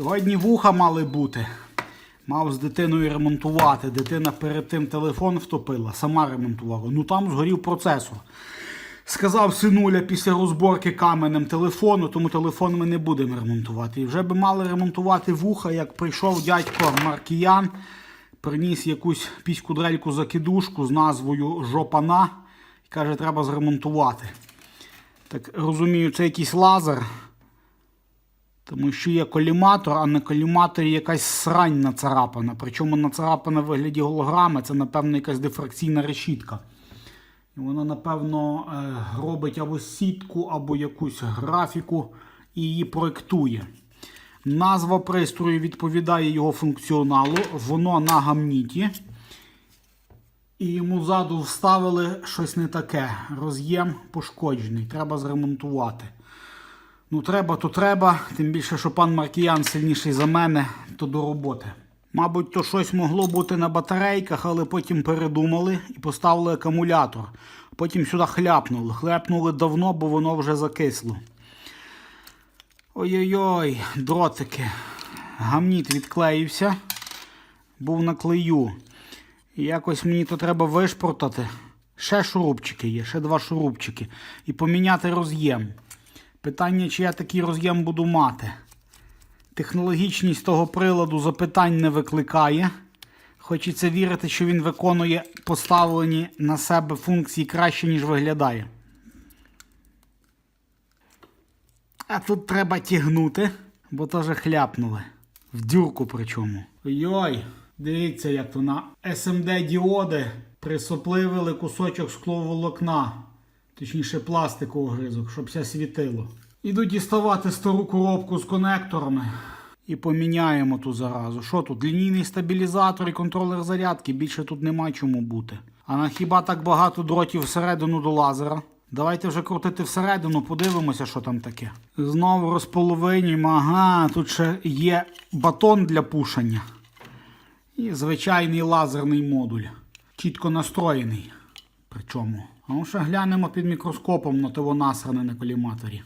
Сьогодні вуха мали бути. Мав з дитиною ремонтувати. Дитина перед тим телефон втопила, сама ремонтувала. Ну там згорів процесор. Сказав синуля після розборки каменем телефону, тому телефон ми не будемо ремонтувати. І вже би мали ремонтувати вуха, як прийшов дядько Маркіян, приніс якусь піську дрельку закидушку з назвою Жопана і каже, треба зремонтувати. Так розумію, це якийсь лазер. Тому що є коліматор, а на коліматорі якась срань нацарапана. Причому нацарапана в вигляді голограми, це, напевно, якась дифракційна решітка. І вона, напевно, е, робить або сітку, або якусь графіку і її проєктує. Назва пристрою відповідає його функціоналу, воно на гамніті. І йому ззаду вставили щось не таке. Роз'єм пошкоджений, треба зремонтувати. Ну, треба, то треба. Тим більше, що пан Маркіян сильніший за мене, то до роботи. Мабуть, то щось могло бути на батарейках, але потім передумали і поставили акумулятор. Потім сюди хляпнули. Хляпнули давно, бо воно вже закисло. Ой-ой-ой, дротики. Гамніт відклеївся, був на клею. Якось мені то треба вишпортати. Ще шурупчики є, ще два шурупчики. І поміняти роз'єм. Питання, чи я такий роз'єм буду мати. Технологічність того приладу запитань не викликає. Хочеться вірити, що він виконує поставлені на себе функції краще, ніж виглядає. А тут треба тягнути, бо теж хляпнули. В дюрку причому. Йой, дивіться, як то на SMD діоди присопливили кусочок скловолокна, точніше пластикового гризок, щоб все світило. Іду діставати стару коробку з конекторами і поміняємо ту заразу. Що тут? Лінійний стабілізатор і контролер зарядки. Більше тут нема чому бути. А на хіба так багато дротів всередину до лазера? Давайте вже крутити всередину, подивимося, що там таке. Знову розполовинюємо. Ага, тут ще є батон для пушення. І звичайний лазерний модуль. Чітко настроєний. Причому. Ну ще глянемо під мікроскопом на того насране на коліматорі.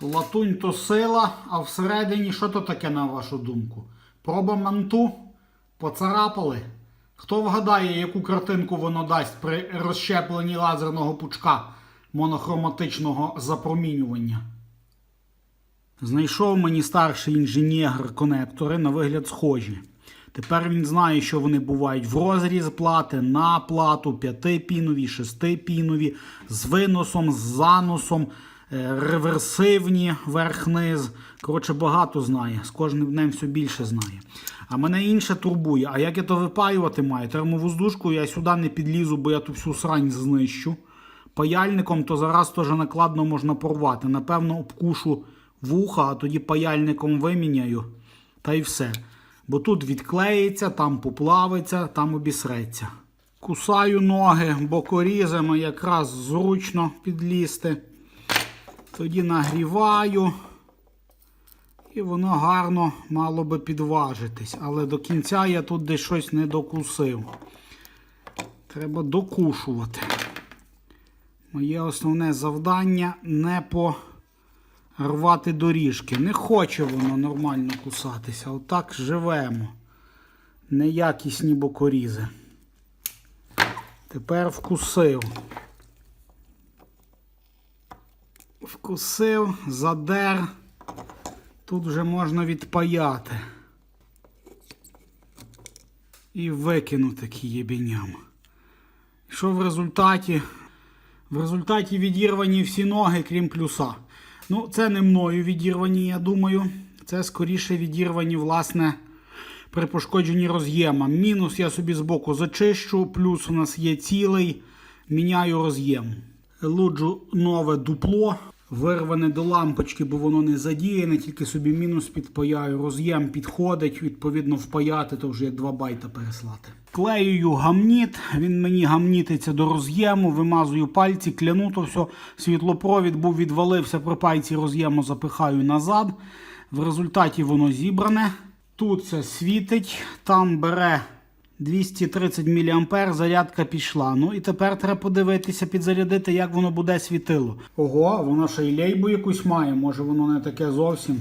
Латунь то сила, а всередині що то таке, на вашу думку? Проба манту? Поцарапали? Хто вгадає, яку картинку воно дасть при розщепленні лазерного пучка монохроматичного запромінювання? Знайшов мені старший інженер конектори на вигляд схожі. Тепер він знає, що вони бувають в розріз плати, на плату, п'ятипінові, шестипінові, з виносом, з заносом, е, реверсивні верх-низ. Коротше, багато знає. З кожним днем все більше знає. А мене інше турбує. А як я то випаювати маю? Термовоздушку я сюди не підлізу, бо я ту всю срань знищу. Паяльником то зараз теж накладно можна порвати. Напевно, обкушу вуха, а тоді паяльником виміняю. Та й все. Бо тут відклеїться, там поплавиться, там обісреться. Кусаю ноги бокорізами, якраз зручно підлізти. Тоді нагріваю. І воно гарно мало би підважитись. Але до кінця я тут десь щось не докусив. Треба докушувати. Моє основне завдання не порвати доріжки. Не хоче воно нормально кусатися. Отак живемо. Неякісні бокорізи. Тепер вкусив. Вкусив, задер. Тут вже можна відпаяти. І викинути кієбіням. Що в результаті? В результаті відірвані всі ноги, крім плюса. Ну, це не мною відірвані, я думаю. Це скоріше відірвані, власне, при пошкодженні роз'єма. Мінус я собі збоку зачищу, плюс у нас є цілий. Міняю роз'єм. Луджу нове дупло. Вирване до лампочки, бо воно не задіяне, тільки собі мінус підпаяю. Роз'єм підходить, відповідно, впаяти, то вже як 2 байта переслати. Клеюю гамніт, він мені гамнітиться до роз'єму, вимазую пальці, кляну то все. Світлопровід був відвалився при пальці роз'єму, запихаю назад. В результаті воно зібране. Тут це світить, там бере 230 мА, зарядка пішла. Ну і тепер треба подивитися, підзарядити, як воно буде світило. Ого, воно ще й лейбу якусь має, може воно не таке зовсім.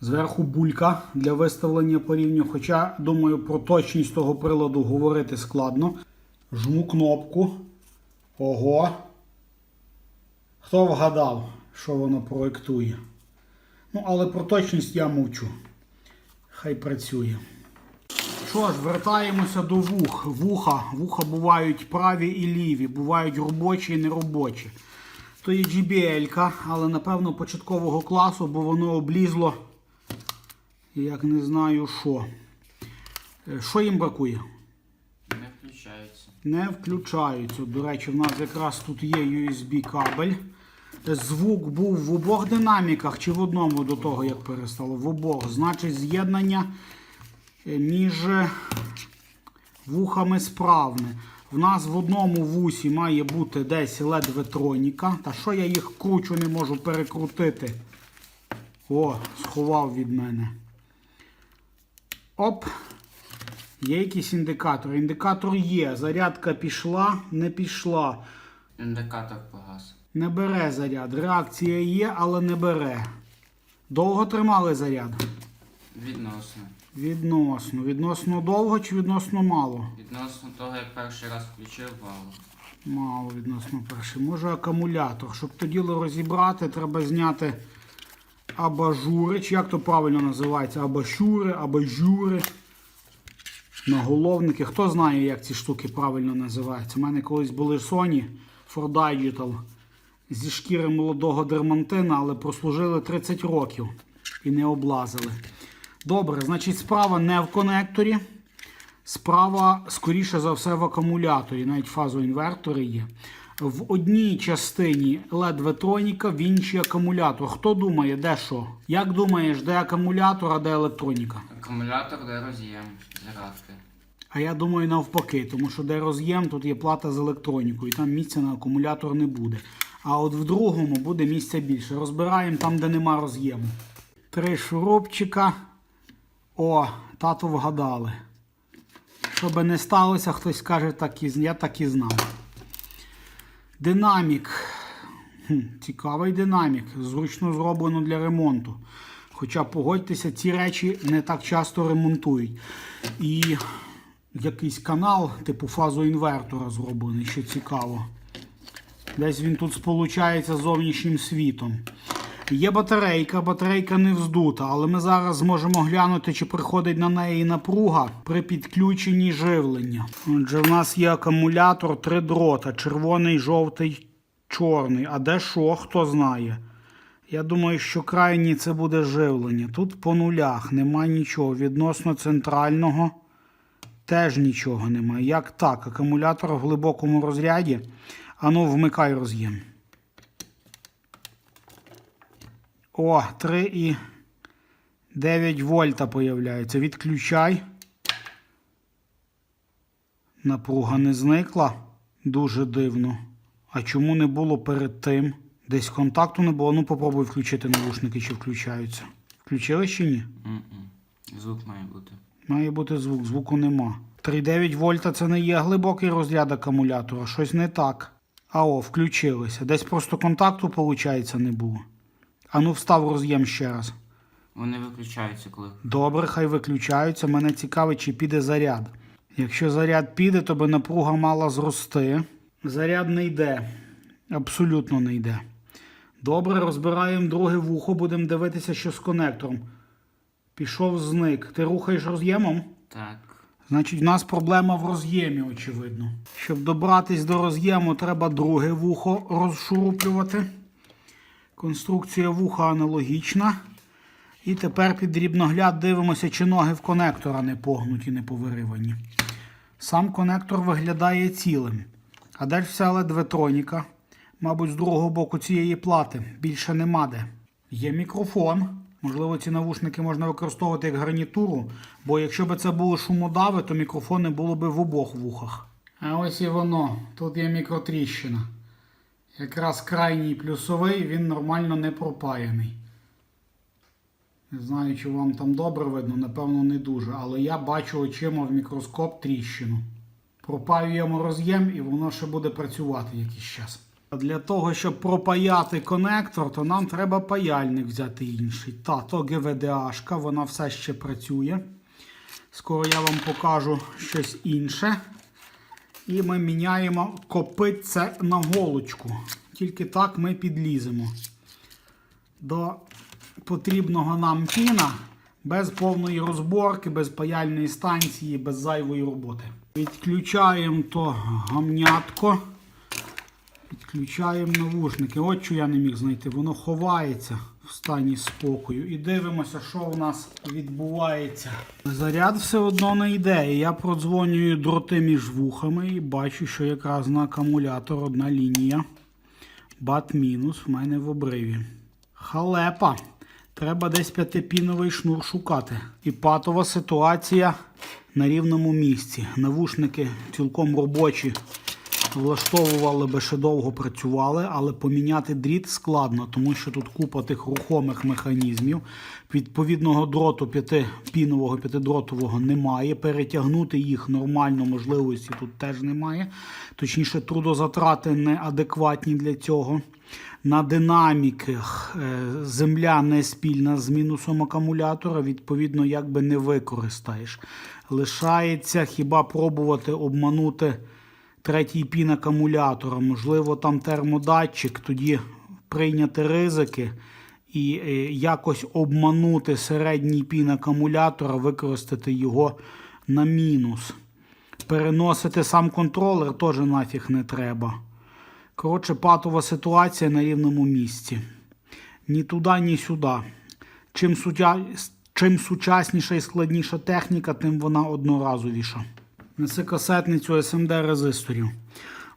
Зверху булька для виставлення по рівню. Хоча, думаю, про точність того приладу говорити складно. Жму кнопку. Ого. Хто вгадав, що воно проєктує? Ну, але про точність я мовчу. Хай працює. Що ж, вертаємося до вух. Вуха. Вуха бувають праві і ліві, бувають робочі і неробочі. То є JBL, але напевно початкового класу, бо воно облізло, як не знаю що. Е, Що їм бракує? Не включається. Не включаються. До речі, в нас якраз тут є USB кабель. Звук був в обох динаміках чи в одному до того, як перестало? В обох. Значить, з'єднання між вухами справне. В нас в одному вусі має бути десь LED-ветроніка. Та що я їх кручу, не можу перекрутити. О, сховав від мене. Оп. Є якийсь індикатор. Індикатор є. Зарядка пішла, не пішла. Індикатор погас. Не бере заряд. Реакція є, але не бере. Довго тримали заряд? Відносно. Відносно. Відносно довго чи відносно мало? Відносно того, як перший раз включив валу. Мало відносно перший. Може акумулятор. Щоб то діло розібрати, треба зняти абажури. Чи як то правильно називається? Абажури, абажури. Наголовники. Хто знає, як ці штуки правильно називаються? У мене колись були Sony for Digital зі шкіри молодого дермантина, але прослужили 30 років і не облазили. Добре, значить, справа не в конекторі. Справа, скоріше за все, в акумуляторі, навіть фазоінвертори є. В одній частині LED-ветроніка, в іншій акумулятор. Хто думає, де що? Як думаєш, де акумулятор, а де електроніка? Акумулятор, де роз'єм зарядки. А я думаю навпаки, тому що де роз'єм, тут є плата з електронікою, там місця на акумулятор не буде. А от в другому буде місця більше. Розбираємо там, де нема роз'єму. Три шурупчика. О, тату вгадали. Щоб не сталося, хтось скаже, так і, я так і знав. Динамік. Хм, цікавий динамік. Зручно зроблено для ремонту. Хоча, погодьтеся, ці речі не так часто ремонтують. І якийсь канал, типу фазоінвертора зроблений, що цікаво. Десь він тут сполучається з зовнішнім світом. Є батарейка, батарейка не вздута, але ми зараз зможемо глянути, чи приходить на неї напруга при підключенні живлення. Отже, в нас є акумулятор, три дрота: червоний, жовтий, чорний. А де що, хто знає. Я думаю, що крайній це буде живлення. Тут по нулях нема нічого. Відносно центрального теж нічого немає. Як так? Акумулятор в глибокому розряді. Ану, вмикай роз'єм. О, 3,9 вольта появляється. Відключай. Напруга не зникла. Дуже дивно. А чому не було перед тим? Десь контакту не було. Ну, попробуй включити навушники, чи включаються. Включили чи ні? М-м. Звук має бути. Має бути звук, звуку нема. 3,9 вольта це не є глибокий розряд акумулятора, щось не так. А о, включилися. Десь просто контакту, виходить, не було. Ану, встав роз'єм ще раз. Вони виключаються, коли. Добре, хай виключаються. Мене цікавить, чи піде заряд. Якщо заряд піде, то би напруга мала зрости. Заряд не йде. Абсолютно не йде. Добре, розбираємо друге вухо, будемо дивитися, що з конектором. Пішов зник. Ти рухаєш роз'ємом? Так. Значить, в нас проблема в роз'ємі, очевидно. Щоб добратись до роз'єму, треба друге вухо розшуруплювати. Конструкція вуха аналогічна. І тепер під дрібногляд дивимося, чи ноги в конектора не погнуті, не повиривані. Сам конектор виглядає цілим. А ж вся LED-ветроніка? Мабуть, з другого боку цієї плати. Більше нема де. Є мікрофон. Можливо, ці навушники можна використовувати як гарнітуру, бо якщо б це були шумодави, то мікрофони було б в обох вухах. А ось і воно. Тут є мікротріщина. Якраз крайній плюсовий, він нормально не пропаяний. Не знаю, чи вам там добре видно, напевно, не дуже, але я бачу очима в мікроскоп тріщину. Пропаюємо роз'єм і воно ще буде працювати якийсь час. Для того, щоб пропаяти конектор, то нам треба паяльник взяти інший. Та, то ГВДАшка, вона все ще працює. Скоро я вам покажу щось інше. І ми міняємо копитце на голочку. Тільки так ми підліземо до потрібного нам піна без повної розборки, без паяльної станції, без зайвої роботи. Відключаємо то гамнятко. Підключаємо навушники. От що я не міг знайти. Воно ховається в стані спокою. І дивимося, що у нас відбувається. Заряд все одно не йде. Я продзвонюю дроти між вухами і бачу, що якраз на акумулятор одна лінія. Бат мінус в мене в обриві. Халепа. Треба десь п'ятипіновий шнур шукати. І патова ситуація на рівному місці. Навушники цілком робочі. Влаштовували би ще довго працювали, але поміняти дріт складно, тому що тут купа тих рухомих механізмів. Відповідного дроту п'ятипінового, п'ятидротового немає. Перетягнути їх нормально можливості тут теж немає. Точніше, трудозатрати неадекватні для цього. На динаміках е, земля не спільна з мінусом акумулятора, відповідно, якби не використаєш. Лишається хіба пробувати обманути третій пін акумулятора, можливо, там термодатчик, тоді прийняти ризики і е, якось обманути середній пін акумулятора, використати його на мінус. Переносити сам контролер теж нафіг не треба. Коротше, патова ситуація на рівному місці. Ні туди, ні сюди. Чим, сучасніша і складніша техніка, тим вона одноразовіша. Неси касетницю SMD резисторів.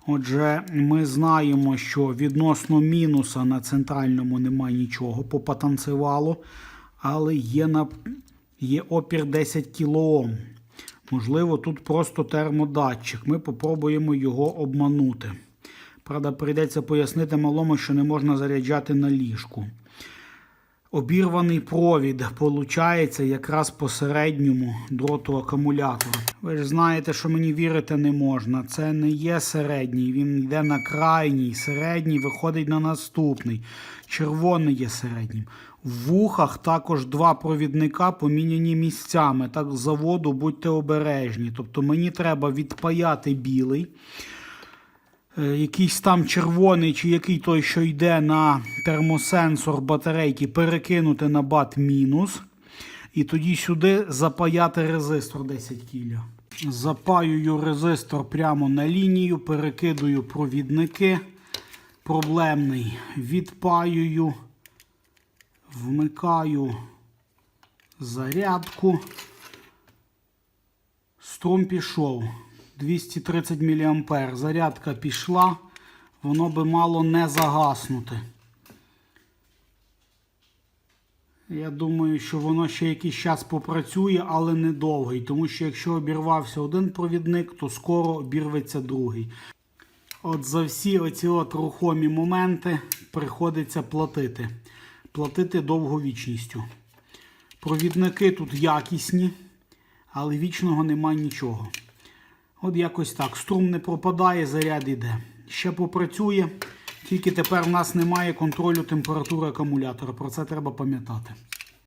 Отже, ми знаємо, що відносно мінуса на центральному немає нічого по потанцевалу, але є, на... є опір 10 кОм. Можливо, тут просто термодатчик. Ми попробуємо його обманути. Правда, прийдеться пояснити малому, що не можна заряджати на ліжку. Обірваний провід получається якраз по середньому дроту акумулятора. Ви ж знаєте, що мені вірити не можна. Це не є середній, він йде на крайній. Середній виходить на наступний. Червоний є середнім. В вухах також два провідника поміняні місцями. Так заводу будьте обережні. Тобто мені треба відпаяти білий. Е, якийсь там червоний, чи який той, що йде на термосенсор батарейки, перекинути на бат мінус. І тоді сюди запаяти резистор 10 кіля. Запаюю резистор прямо на лінію, перекидую провідники. Проблемний. Відпаюю, вмикаю зарядку. Струм пішов. 230 мА. Зарядка пішла, воно би мало не загаснути. Я думаю, що воно ще якийсь час попрацює, але недовгий. Тому що якщо обірвався один провідник, то скоро обірветься другий. От за всі оці от рухомі моменти приходиться платити. Платити довговічністю. Провідники тут якісні, але вічного нема нічого. От якось так. Струм не пропадає, заряд іде. Ще попрацює, тільки тепер в нас немає контролю температури акумулятора. Про це треба пам'ятати.